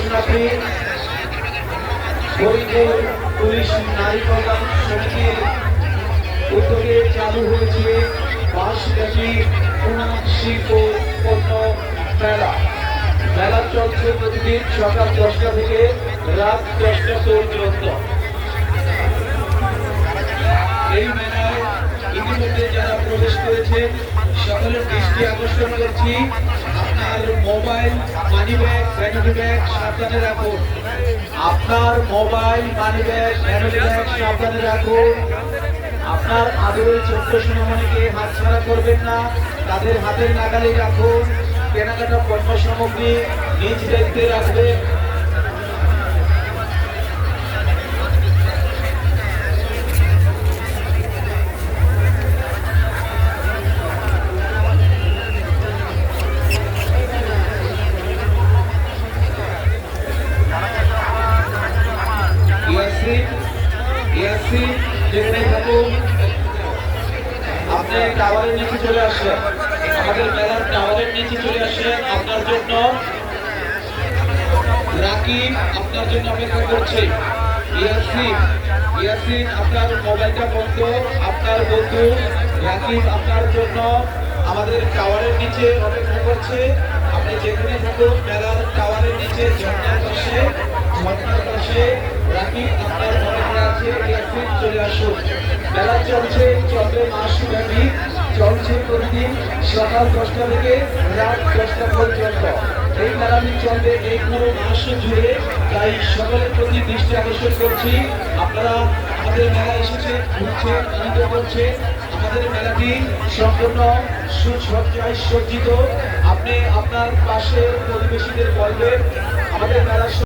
দর্শনার্থী ফরিদপুর পুলিশ নারী কল্যাণ সমিতির উদ্যোগে চালু হয়েছে উন্নত শিল্প পণ্য মেলা। মেলা চলছে প্রতিদিন সকাল দশটা থেকে রাত দশটা পর্যন্ত। এই মেলায় ইতিমধ্যে যারা প্রবেশ করেছেন, সকলের দৃষ্টি আকর্ষণ করছি। আপনার mobile money bag, family bag সাবধানে রাখুন। আপনার mobile money bag, family bag সাবধানে রাখুন। আপনার আদরের ছোট্ট হাত ছাড়া করবেন না, তাদের হাতের নাগালে রাখুন। কেনাকাটা পণ্য সামগ্রী নিজ দেখতে রাখবেন। ইয়াসিন যেখানে থাকুন আপনি টাওয়ারের নিচে চলে আসলেন আমাদের মেলার টাওয়ারের নিচে চলে আসলেন আপনার জন্য। রাকিব, আপনার জন্য অপেক্ষা করছে। ইয়াসিন ইয়াসিন আপনার মোবাইলটা বন্ধ, আপনার বন্ধু রাকিব আপনার জন্য আমাদের টাওয়ারের নিচে অপেক্ষা করছে। আপনি যেখানে থাকুন মেলার টাওয়ারের নিচে ঝর্ণার পাশে চলে আসুন। মেলা চলছে চলবে মাস ব্যাপী। চলছে প্রতিদিন সকাল দশটা থেকে রাত দশটা পর্যন্ত। এই মেলাটি চলবে এই পুরো মাস জুড়ে। তাই সকলের প্রতি দৃষ্টি আকর্ষণ করছি। আপনারা আমাদের মেলা এসেছে, ঘুরছে, আনন্দ করছে। আমাদের মেলাটি সম্পূর্ণ সুসজ্জায় সজ্জিত। আপনি আপনার পাশে প্রতিবেশীদের বলবেন, আমাদের